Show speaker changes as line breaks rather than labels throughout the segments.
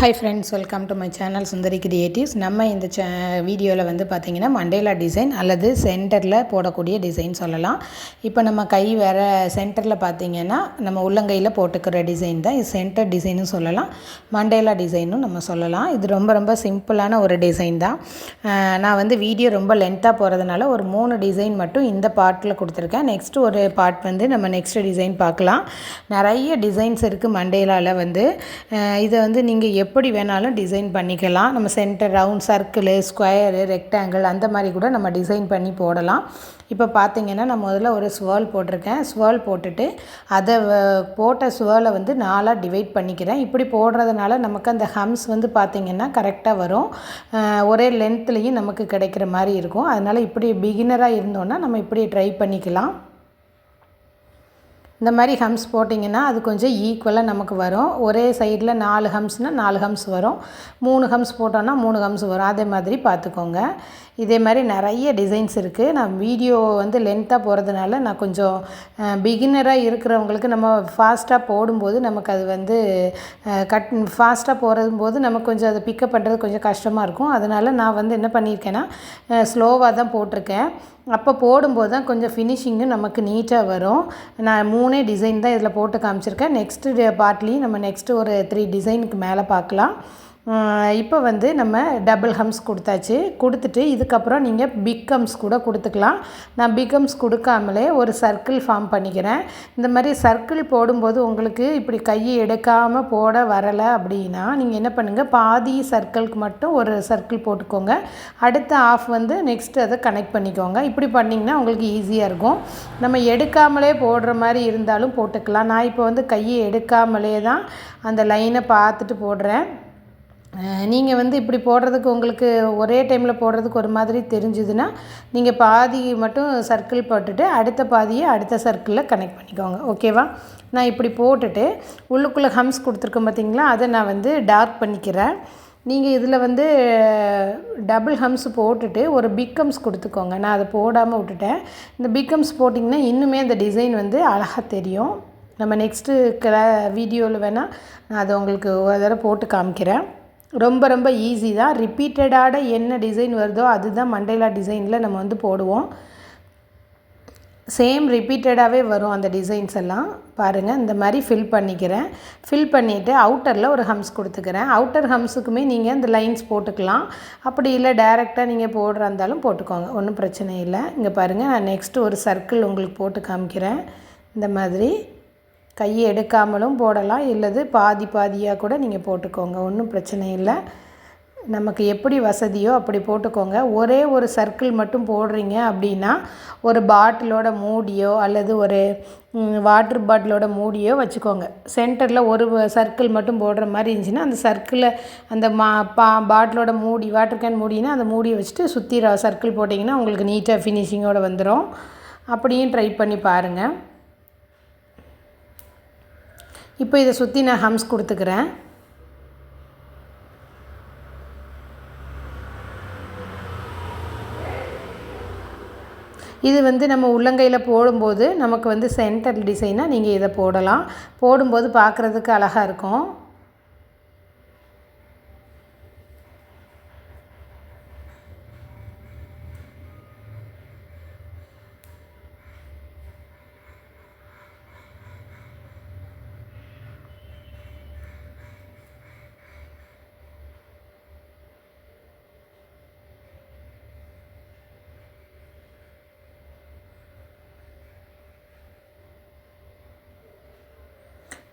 Hi friends welcome to my channel Sundari creatives நம்ம இந்த சே வீடியோவில் வந்து பார்த்திங்கன்னா மண்டேலா டிசைன் அல்லது சென்டரில் போடக்கூடிய டிசைன் சொல்லலாம். இப்போ நம்ம கை வேறு சென்டரில் பார்த்திங்கன்னா நம்ம உள்ளங்கையில் போட்டுக்கிற டிசைன் தான். இது சென்டர் டிசைனும் சொல்லலாம். மண்டேலா டிசைனும் நம்ம சொல்லலாம். இது ரொம்ப ரொம்ப சிம்பிளான ஒரு டிசைன் தான். நான் வந்து வீடியோ ரொம்ப லென்த்தாக போகிறதுனால ஒரு மூணு டிசைன் மட்டும் இந்த பார்ட்டில் கொடுத்துருக்கேன். நெக்ஸ்ட்டு ஒரு பார்ட் வந்து நம்ம நெக்ஸ்ட் டிசைன் பார்க்கலாம். நிறைய டிசைன்ஸ் இருக்குது மண்டேலாவில் வந்து. இதை வந்து நீங்கள் எப்படி வேணாலும் டிசைன் பண்ணிக்கலாம். நம்ம centre round circle square rectangle அந்த மாதிரி கூட நம்ம டிசைன் பண்ணி போடலாம். இப்போ பார்த்தீங்கன்னா நான் முதல்ல ஒரு ஸ்வேல் போட்டிருக்கேன். ஸ்வேல் போட்டுட்டு அதை போட்ட ஸ்வேலை வந்து நாலாக டிவைட் பண்ணிக்கிறேன். இப்படி போடுறதுனால நமக்கு அந்த ஹம்ஸ் வந்து பார்த்திங்கன்னா கரெக்டாக வரும். ஒரே லென்த்லேயும் நமக்கு கிடைக்கிற மாதிரி இருக்கும். அதனால் இப்படி பிகினராக இருந்தோன்னா நம்ம இப்படி ட்ரை பண்ணிக்கலாம். இந்த மாதிரி ஹம்ஸ் போட்டிங்கன்னா அது கொஞ்சம் ஈக்குவலாக நமக்கு வரும். ஒரே சைடில் நாலு ஹம்ஸ்னால் நாலு ஹம்ஸ் வரும். மூணு ஹம்ஸ் போட்டோன்னா மூணு ஹம்ஸ் வரும். அதே மாதிரி பார்த்துக்கோங்க. இதே மாதிரி நிறைய டிசைன்ஸ் இருக்குது நான் வீடியோ வந்து லென்த்தாக போகிறதுனால நான் கொஞ்சம் பிகினராக இருக்கிறவங்களுக்கு நம்ம ஃபாஸ்ட்டாக போடும்போது நமக்கு அது வந்து கட் ஃபாஸ்ட்டாக போகிறது போது நமக்கு கொஞ்சம் அதை பிக்கப் பண்ணுறது கொஞ்சம் கஷ்டமாக இருக்கும். அதனால் நான் வந்து என்ன பண்ணியிருக்கேன்னா ஸ்லோவாக தான் போட்டிருக்கேன். அப்போ போடும்போது தான் கொஞ்சம் ஃபினிஷிங்கு நமக்கு நீட்டாக வரும். நான் மூணே டிசைன் தான் இதில் போட்டு காமிச்சிருக்கேன். நெக்ஸ்ட்டு பார்ட்லேயும் uh, நம்ம நெக்ஸ்ட்டு ஒரு த்ரீ டிசைனுக்கு மேலே பார்க்கலாம். இப்போ வந்து நம்ம டபுள் ஹம்ஸ் கொடுத்தாச்சு. கொடுத்துட்டு இதுக்கப்புறம் நீங்கள் பிக் ஹம்ஸ் கூட கொடுத்துக்கலாம். நான் பிக் ஹம்ஸ் கொடுக்காமலே ஒரு சர்க்கிள் ஃபார்ம் பண்ணிக்கிறேன். இந்த மாதிரி சர்க்கிள் போடும்போது உங்களுக்கு இப்படி கையை எடுக்காமல் போட வரலை அப்படின்னா நீங்கள் என்ன பண்ணுங்கள் பாதி சர்க்கிளுக்கு மட்டும் ஒரு சர்க்கிள் போட்டுக்கோங்க. அடுத்த ஆஃப் வந்து நெக்ஸ்ட்டு அதை கனெக்ட் பண்ணிக்கோங்க. இப்படி பண்ணிங்கன்னா உங்களுக்கு ஈஸியாக இருக்கும். நம்ம எடுக்காமலே போடுற மாதிரி இருந்தாலும் போட்டுக்கலாம். நான் இப்போ வந்து கையை எடுக்காமலே தான் அந்த லைனை பார்த்துட்டு போடுறேன். நீங்கள் வந்து இப்படி போடுறதுக்கு உங்களுக்கு ஒரே டைமில் போடுறதுக்கு ஒரு மாதிரி தெரிஞ்சுதுன்னா நீங்கள் பாதி மட்டும் சர்க்கிள் போட்டுட்டு அடுத்த பாதியை அடுத்த சர்க்கிளில் கனெக்ட் பண்ணிக்கோங்க. ஓகேவா நான் இப்படி போட்டுட்டு உள்ளுக்குள்ளே ஹம்ஸ் கொடுத்துருக்கேன் பார்த்தீங்களா அதை நான் வந்து டார்க் பண்ணிக்கிறேன். நீங்கள் இதில் வந்து டபுள் ஹம்ஸ் போட்டுட்டு ஒரு பிக்கம்ஸ் கொடுத்துக்கோங்க. நான் அதை போடாமல் விட்டுட்டேன். இந்த பிக்கம்ஸ் போட்டிங்கன்னா இன்னுமே அந்த டிசைன் வந்து அழகாக தெரியும். நம்ம நெக்ஸ்ட்டு கிளா வீடியோவில் வேணால் நான் அதை உங்களுக்கு ஒரு தடவை போட்டு காமிக்கிறேன். ரொம்ப ரொம்ப ஈஸி தான். ரிப்பீட்டடாக என்ன டிசைன் வருதோ அதுதான் மண்டேலா டிசைனில் நம்ம வந்து போடுவோம். சேம் ரிப்பீட்டடாகவே வரும் அந்த டிசைன்ஸ் எல்லாம். பாருங்கள் இந்த மாதிரி ஃபில் பண்ணிக்கிறேன். ஃபில் பண்ணிவிட்டு அவுட்டரில் ஒரு ஹம்ஸ் கொடுத்துக்கிறேன். அவுட்டர் ஹம்ஸுக்குமே நீங்கள் இந்த லைன்ஸ் போட்டுக்கலாம். அப்படி இல்லை டைரெக்டாக நீங்கள் போடுறா இருந்தாலும் போட்டுக்கோங்க. ஒன்றும் பிரச்சனை இல்லை. இங்கே பாருங்கள் நான் நெக்ஸ்ட்டு ஒரு சர்க்கிள் உங்களுக்கு போட்டு காமிக்கிறேன். இந்த மாதிரி. கையை எடுக்காமலும் போடலாம். இல்லது பாதி பாதியாக கூட நீங்கள் போட்டுக்கோங்க. ஒன்றும் பிரச்சனை இல்லை. நமக்கு எப்படி வசதியோ அப்படி போட்டுக்கோங்க. ஒரே ஒரு சர்க்கிள் மட்டும் போடுறீங்க அப்படின்னா ஒரு பாட்டிலோட மூடியோ அல்லது ஒரு வாட்ரு பாட்டிலோட மூடியோ வச்சுக்கோங்க. சென்டரில் ஒரு சர்க்கிள் மட்டும் போடுற மாதிரி இருந்துச்சுன்னா அந்த சர்க்கிளை அந்த மா பா பாட்டிலோட மூடி வாட்டர் கேன் மூடினா அந்த மூடியை வச்சுட்டு சுற்றி சர்க்கிள் போட்டிங்கன்னா உங்களுக்கு நீட்டாக ஃபினிஷிங்கோடு வந்துடும் அப்படியும் ட்ரை பண்ணி பாருங்கள் இப்போ இதை சுற்றி நான் ஹம்ஸ் கொடுத்துக்கிறேன். இது வந்து நம்ம உள்ளங்கையில் போடும்போது நமக்கு வந்து சென்டர் டிசைனாக நீங்கள் இதை போடலாம். போடும்போது பார்க்குறதுக்கு அழகாக இருக்கும்.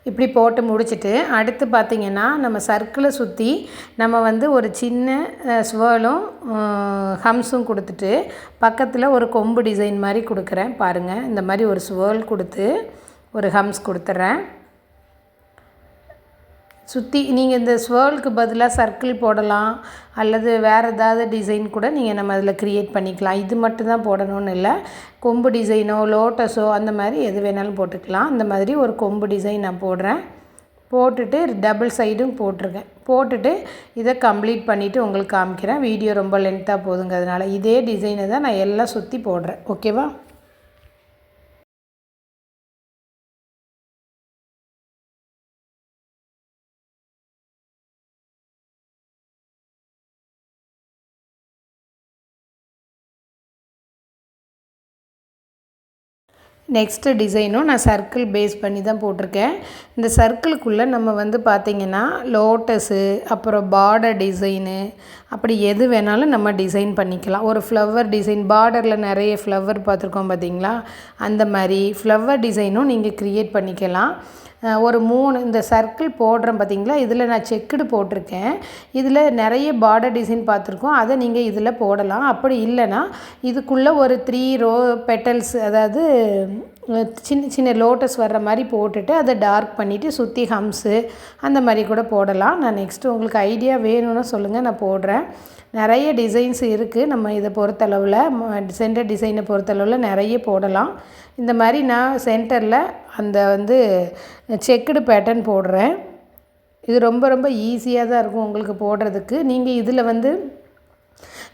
இப்படி போட்டு முடிச்சுட்டு அடுத்து பார்த்திங்கன்னா நம்ம சர்க்கிளை சுற்றி நம்ம வந்து ஒரு சின்ன ஸ்வேலும் ஹம்ஸும் கொடுத்துட்டு பக்கத்தில் ஒரு கொம்பு டிசைன் மாதிரி கொடுக்குறேன் பாருங்கள் இந்த மாதிரி ஒரு ஸ்வேல் கொடுத்து ஒரு ஹம்ஸ் கொடுத்துட்றேன் சுற்றி நீங்கள் இந்த ஸ்வேர்லுக்கு பதிலாக சர்க்கிள் போடலாம் அல்லது வேறு ஏதாவது டிசைன் கூட நீங்கள் நம்ம அதில் க்ரியேட் பண்ணிக்கலாம். இது மட்டும் தான் போடணும்னு இல்லை. கொம்பு டிசைனோ லோட்டஸோ அந்த மாதிரி எது வேணாலும் போட்டுக்கலாம். அந்த மாதிரி ஒரு கொம்பு டிசைன் நான் போடுறேன். போட்டுட்டு டபுள் சைடும் போட்டிருக்கேன். போட்டுட்டு இதை கம்ப்ளீட் பண்ணிவிட்டு உங்களுக்கு காமிக்கிறேன். வீடியோ ரொம்ப லென்த்தாக போதுங்கிறதுனால இதே டிசைனை தான் நான் எல்லாம் சுற்றி போடுறேன். ஓகேவா நெக்ஸ்ட்டு டிசைனும் நான் சர்க்கிள் பேஸ் பண்ணி தான் போட்டிருக்கேன். இந்த சர்க்கிளுக்குள்ளே நம்ம வந்து பார்த்திங்கன்னா லோட்டஸு அப்புறம் பார்டர் டிசைனு அப்படி எது வேணாலும் நம்ம டிசைன் பண்ணிக்கலாம். ஒரு ஃப்ளவர் டிசைன் பார்டரில் நிறைய ஃப்ளவர் பார்த்துருக்கோம் பார்த்தீங்களா அந்த மாதிரி ஃப்ளவர் டிசைனும் நீங்கள் க்ரியேட் பண்ணிக்கலாம். ஒரு மூணு இந்த சர்க்கிள் போடுறேன் பார்த்தீங்களா இதில் நான் செக்குடு போட்டிருக்கேன். இதில் நிறைய பார்டர் டிசைன் பார்த்துருக்கோம். அதை நீங்கள் இதில் போடலாம். அப்படி இல்லைன்னா இதுக்குள்ளே ஒரு த்ரீ ரோ பெட்டல்ஸ் அதாவது சின்ன சின்ன லோட்டஸ் வர்ற மாதிரி போட்டுட்டு அதை டார்க் பண்ணிவிட்டு சுற்றி ஹம்ஸு அந்த மாதிரி கூட போடலாம். நான் நெக்ஸ்ட்டு உங்களுக்கு ஐடியா வேணும்னு சொல்லுங்கள் நான் போடுறேன். நிறைய டிசைன்ஸ் இருக்குது நம்ம இதை பொறுத்தளவில் சென்டர் டிசைனை பொறுத்தளவில் நிறைய போடலாம். இந்த மாதிரி நான் சென்டரில் அந்த வந்து செக்குடு பேட்டர்ன் போடுறேன். இது ரொம்ப ரொம்ப ஈஸியாக தான் இருக்கும் உங்களுக்கு போடுறதுக்கு. நீங்கள் இதில் வந்து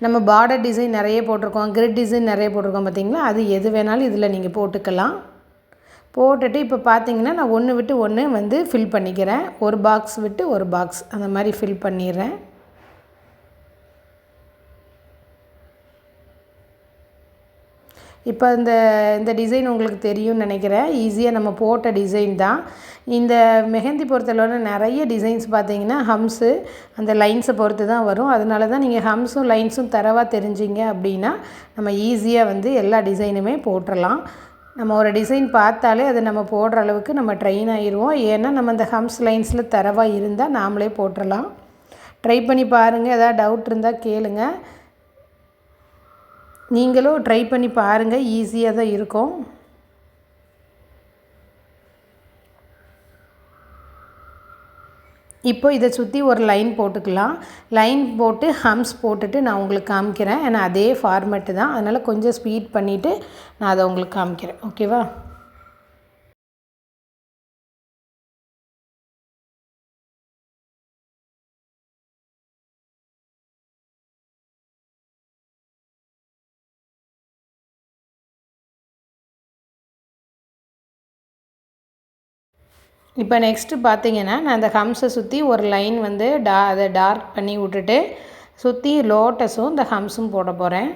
நம்ம பார்டர் டிசைன் நிறைய போட்டிருக்கோம் கிரிட் டிசைன் நிறைய போட்டிருக்கோம் பார்த்திங்களா? அது எது வேணாலும் இதில் நீங்கள் போட்டுக்கலாம். போட்டுட்டு இப்போ பார்த்தீங்கன்னா நான் ஒன்று விட்டு ஒன்று வந்து ஃபில் பண்ணிக்கிறேன். ஒரு பாக்ஸ் விட்டு ஒரு பாக்ஸ் அந்த மாதிரி ஃபில் பண்ணிடுறேன். இப்போ இந்த இந்த டிசைன் உங்களுக்கு தெரியும்னு நினைக்கிறேன். ஈஸியாக நம்ம போட்ட டிசைன் தான். இந்த மெஹந்தி பொறுத்தளவு நிறைய டிசைன்ஸ் பார்த்தீங்கன்னா ஹம்ஸு அந்த லைன்ஸை பொறுத்து தான் வரும். அதனால தான் நீங்கள் ஹம்ஸும் லைன்ஸும் தரவாக தெரிஞ்சிங்க அப்படின்னா நம்ம ஈஸியாக வந்து எல்லா டிசைனுமே போட்டுடலாம் நம்ம ஒரு டிசைன் பார்த்தாலே அதை நம்ம போடுற அளவுக்கு நம்ம ட்ரெயின் ஆகிடுவோம் ஏன்னா நம்ம அந்த ஹம்ஸ் லைன்ஸில் தரவாக இருந்தால் நாமளே போட்டுடலாம் ட்ரை பண்ணி பாருங்கள் எதாவது டவுட் இருந்தால் கேளுங்கள் நீங்களும் ட்ரை பண்ணி பாருங்கள் ஈஸியாக தான் இருக்கும். இப்போ இதை சுற்றி ஒரு லைன் போட்டுக்கலாம். லைன் போட்டு ஹம்ஸ் போட்டுட்டு நான் உங்களுக்கு காமிக்கிறேன். ஏன்னா அதே ஃபார்மேட்டு தான். அதனால் கொஞ்சம் ஸ்பீட் பண்ணிவிட்டு நான் அதை உங்களுக்கு காமிக்கிறேன். ஓகேவா இப்போ நெக்ஸ்ட்டு பார்த்தீங்கன்னா நான் அந்த ஹம்ஸை சுற்றி ஒரு லைன் வந்து டா அதை டார்க் பண்ணி விட்டுட்டு சுற்றி லோட்டஸும் இந்த ஹம்ஸும் போட போகிறேன்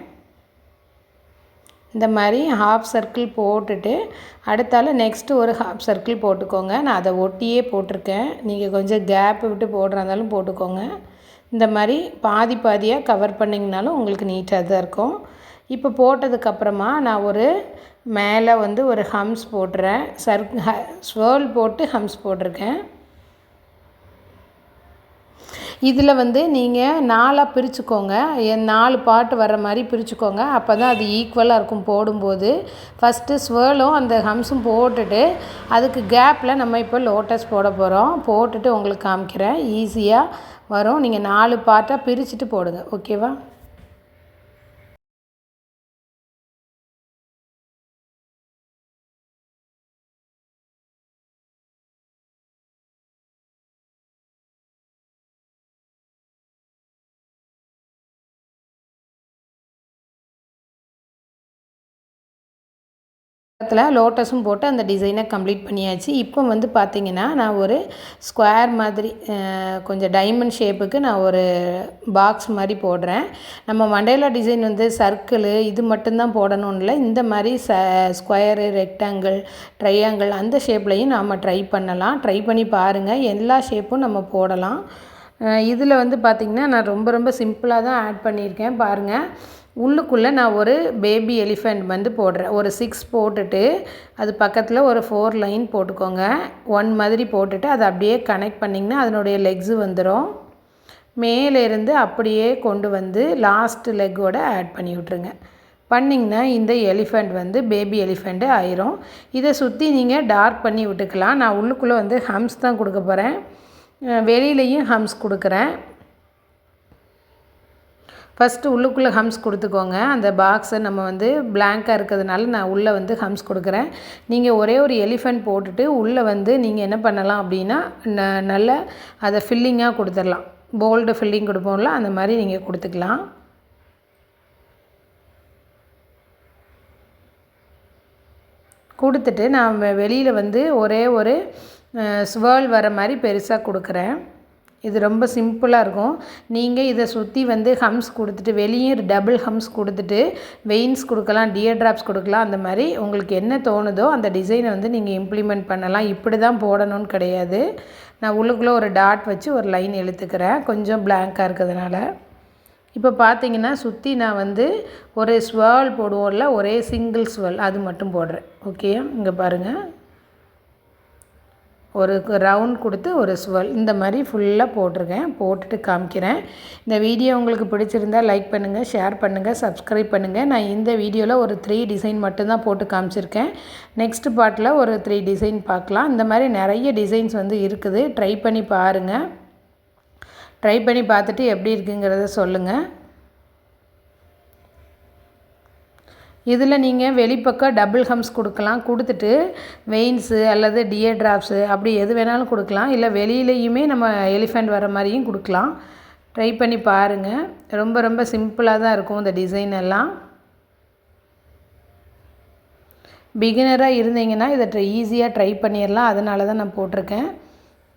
இந்த மாதிரி ஹாஃப் சர்க்கிள் போட்டுட்டு அடுத்தால நெக்ஸ்ட்டு ஒரு ஹாஃப் சர்க்கிள் போட்டுக்கோங்க. நான் அதை ஒட்டியே போட்டிருக்கேன். நீங்கள் கொஞ்சம் கேப் விட்டு போடுறதாலும் போட்டுக்கோங்க. இந்த மாதிரி பாதி பாதியாக கவர் பண்ணிங்கனாலும் உங்களுக்கு நீட்டாக தான் இருக்கும். இப்போ போட்டதுக்கப்புறமா நான் ஒரு மேலே வந்து ஒரு ஹம்ஸ் போட்டுறேன். சர்க் ஸ்வேர்ல் போட்டு ஹம்ஸ் போட்டிருக்கேன். இதில் வந்து நீங்கள் நாலாக பிரிச்சுக்கோங்க. நாலு பாட்டு வர மாதிரி பிரிச்சுக்கோங்க. அப்போ தான் அது ஈக்குவலாக இருக்கும் போடும்போது. ஃபஸ்ட்டு ஸ்வேர்லும் அந்த ஹம்ஸும் போட்டுட்டு அதுக்கு கேப்பில் நம்ம இப்போ லோட்டஸ் போட போகிறோம். போட்டுட்டு உங்களுக்கு காமிக்கிறேன். ஈஸியாக வரும். நீங்கள் நாலு பார்ட்டாக பிரிச்சுட்டு போடுங்க. ஓகேவா இடத்துல லோட்டஸும் போட்டு அந்த டிசைனை கம்ப்ளீட் பண்ணியாச்சு. இப்போ வந்து பார்த்திங்கன்னா நான் ஒரு ஸ்கொயர் மாதிரி கொஞ்சம் டைமண்ட் ஷேப்புக்கு நான் ஒரு பாக்ஸ் மாதிரி போடுறேன். நம்ம மண்டேலா டிசைன் வந்து சர்க்கிள் இது மட்டும்தான் போடணும்னு இல்லை. இந்த மாதிரி ச ஸ்கொயரு ரெக்டாங்கிள் ட்ரையாங்கிள் அந்த ஷேப்லையும் நாம் ட்ரை பண்ணலாம். ட்ரை பண்ணி பாருங்கள் எல்லா ஷேப்பும் நம்ம போடலாம். இதில் வந்து பார்த்திங்கன்னா நான் ரொம்ப ரொம்ப சிம்பிளாக தான் ஆட் பண்ணியிருக்கேன். பாருங்கள் உள்ளுக்குள்ளே நான் ஒரு பேபி எலிஃபெண்ட் வந்து போடுறேன். ஒரு சிக்ஸ் போட்டுட்டு அது பக்கத்தில் ஒரு ஃபோர் லைன் போட்டுக்கோங்க. ஒன் மாதிரி போட்டுட்டு அதை அப்படியே கனெக்ட் பண்ணிங்கன்னா அதனுடைய லெக்ஸு வந்துடும் மேலேருந்து அப்படியே கொண்டு வந்து லாஸ்ட் லெக்கோட ஆட் பண்ணி விட்ருங்க பண்ணிங்கன்னா இந்த எலிஃபெண்ட் வந்து பேபி எலிஃபெண்ட்டு ஆயிரும். இதை சுற்றி நீங்கள் டார்க் பண்ணி விட்டுக்கலாம். நான் உள்ளுக்குள்ளே வந்து ஹம்ஸ் தான் கொடுக்க போகிறேன் வெளியிலையும் ஹம்ஸ் கொடுக்குறேன். ஃபஸ்ட்டு உள்ளுக்குள்ளே ஹம்ஸ் கொடுத்துக்கோங்க. அந்த பாக்ஸை நம்ம வந்து பிளாங்காக இருக்கிறதுனால நான் உள்ளே வந்து ஹம்ஸ் கொடுக்குறேன். நீங்கள் ஒரே ஒரு எலிஃபெண்ட் போட்டுட்டு உள்ளே வந்து நீங்கள் என்ன பண்ணலாம் அப்படின்னா ந நல்ல அதை ஃபில்லிங்காக கொடுத்துடலாம். போல்டு ஃபில்லிங் கொடுப்போம்ல அந்த மாதிரி நீங்கள் கொடுத்துக்கலாம். கொடுத்துட்டு நான் வெளியில் வந்து ஒரே ஒரு ஸ்வேர்ல் வர மாதிரி பெருசாக கொடுக்குறேன். இது ரொம்ப சிம்பிளாக இருக்கும். நீங்கள் இதை சுற்றி வந்து ஹம்ஸ் கொடுத்துட்டு வெளியே டபுள் ஹம்ஸ் கொடுத்துட்டு வெயின்ஸ் கொடுக்கலாம் டியர் ட்ராப்ஸ் கொடுக்கலாம் அந்த மாதிரி உங்களுக்கு என்ன தோணுதோ அந்த டிசைனை வந்து நீங்கள் இம்ப்ளிமெண்ட் பண்ணலாம். இப்படி தான் போடணும்னு கிடையாது. நான் உள்ளுக்குள்ளே ஒரு டாட் வச்சு ஒரு லைன் இழுத்துக்கிறேன். கொஞ்சம் பிளாங்காக இருக்கிறதுனால. இப்போ பார்த்தீங்கன்னா சுற்றி நான் வந்து ஒரு ஸ்வேல் போடுவோம்ல ஒரே சிங்கிள் ஸ்வேல் அது மட்டும் போடுறேன். ஓகே இங்கே பாருங்கள் ஒரு ரவுண்ட் கொடுத்து ஒரு சுவல். இந்த மாதிரி ஃபுல்லாக போட்டிருக்கேன். போட்டுட்டு காமிக்கிறேன். இந்த வீடியோ உங்களுக்கு பிடிச்சிருந்தால் லைக் பண்ணுங்கள் ஷேர் பண்ணுங்கள் சப்ஸ்கிரைப் பண்ணுங்கள் நான் இந்த வீடியோவில் ஒரு த்ரீ டிசைன் மட்டும்தான் போட்டு காமிச்சிருக்கேன். நெக்ஸ்ட் பார்ட்டில் ஒரு த்ரீ டிசைன் பார்க்கலாம். இந்த மாதிரி நிறைய டிசைன்ஸ் வந்து இருக்குது. ட்ரை பண்ணி பாருங்கள் ட்ரை பண்ணி பார்த்துட்டு எப்படி இருக்குங்கிறத சொல்லுங்கள் இதில் நீங்கள் வெளிப்பக்கம் டபுள் ஹம்ஸ் கொடுக்கலாம். கொடுத்துட்டு வெயின்ஸு அல்லது டியர் ட்ராப்ஸு அப்படி எது வேணாலும் கொடுக்கலாம். இல்லை வெளியிலையுமே நம்ம எலிஃபெண்ட் வர மாதிரியும் கொடுக்கலாம். ட்ரை பண்ணி பாருங்கள் ரொம்ப ரொம்ப சிம்பிளாக தான் இருக்கும் இந்த டிசைன் எல்லாம். பிகினராக இருந்தீங்கன்னா இதை ட்ரை ஈஸியாக ட்ரை பண்ணிடலாம் அதனால தான் நான் போட்டிருக்கேன்.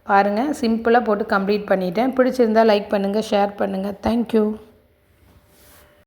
பாருங்கள் சிம்பிளாக போட்டு கம்ப்ளீட் பண்ணிட்டேன். பிடிச்சிருந்தால் லைக் பண்ணுங்கள் ஷேர் பண்ணுங்கள் தேங்க்யூ